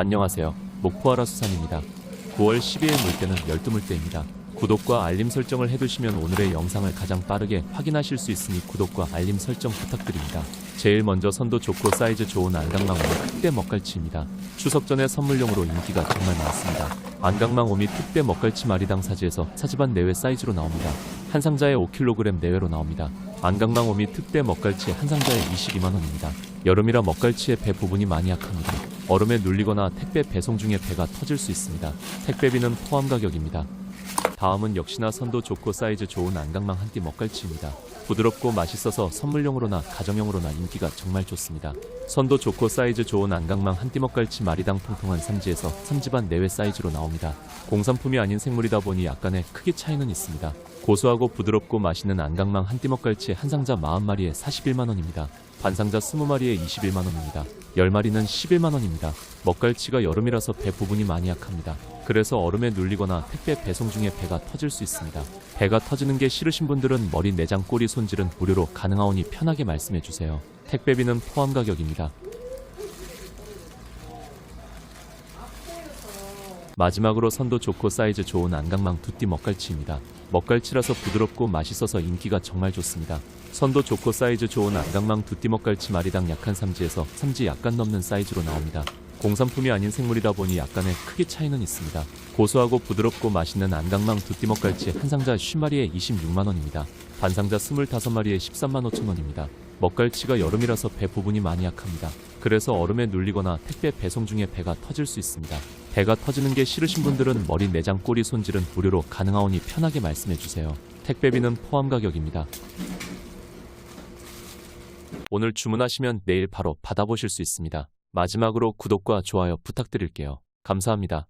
안녕하세요. 목포하라 수산입니다. 9월 12일 물때는 12물때입니다. 구독과 알림 설정을 해두시면 오늘의 영상을 가장 빠르게 확인하실 수 있으니 구독과 알림 설정 부탁드립니다. 제일 먼저 선도 좋고 사이즈 좋은 안강망 오미 특대 먹갈치입니다. 추석 전에 선물용으로 인기가 정말 많습니다. 안강망 오미 특대 먹갈치 마리당 사지에서 사지반 내외 사이즈로 나옵니다. 한 상자에 5kg 내외로 나옵니다. 안강망 오미 특대 먹갈치 한 상자에 22만원입니다. 여름이라 먹갈치의 배 부분이 많이 약합니다. 얼음에 눌리거나 택배 배송 중에 배가 터질 수 있습니다. 택배비는 포함 가격입니다. 다음은 역시나 선도 좋고 사이즈 좋은 안강망 한띠 먹갈치입니다. 부드럽고 맛있어서 선물용으로나 가정용으로나 인기가 정말 좋습니다. 선도 좋고 사이즈 좋은 안강망 한띠 먹갈치 마리당 통통한 삼지에서 삼지반 내외 사이즈로 나옵니다. 공산품이 아닌 생물이다 보니 약간의 크기 차이는 있습니다. 고소하고 부드럽고 맛있는 안강망 한띠 먹갈치 한 상자 40마리에 41만원입니다. 반 상자 20마리에 21만원입니다. 10마리는 11만원입니다. 먹갈치가 여름이라서 배 부분이 많이 약합니다. 그래서 얼음에 눌리거나 택배 배송 중에 배가 터질 수 있습니다. 배가 터지는 게 싫으신 분들은 머리 내장 꼬리 손질은 무료로 가능하오니 편하게 말씀해 주세요. 택배비는 포함 가격입니다. 마지막으로 선도 좋고 사이즈 좋은 안강망 두띠 먹갈치입니다. 먹갈치라서 부드럽고 맛있어서 인기가 정말 좋습니다. 선도 좋고 사이즈 좋은 안강망 두띠 먹갈치 마리당 약한 삼지에서 삼지 약간 넘는 사이즈로 나옵니다. 공산품이 아닌 생물이다 보니 약간의 크기 차이는 있습니다. 고소하고 부드럽고 맛있는 안강망 두띠 먹갈치 한 상자 50마리에 26만원입니다. 반 상자 25마리에 13만 5천원입니다. 먹갈치가 여름이라서 배 부분이 많이 약합니다. 그래서 얼음에 눌리거나 택배 배송 중에 배가 터질 수 있습니다. 배가 터지는 게 싫으신 분들은 머리 내장 꼬리 손질은 무료로 가능하오니 편하게 말씀해 주세요. 택배비는 포함 가격입니다. 오늘 주문하시면 내일 바로 받아보실 수 있습니다. 마지막으로 구독과 좋아요 부탁드릴게요. 감사합니다.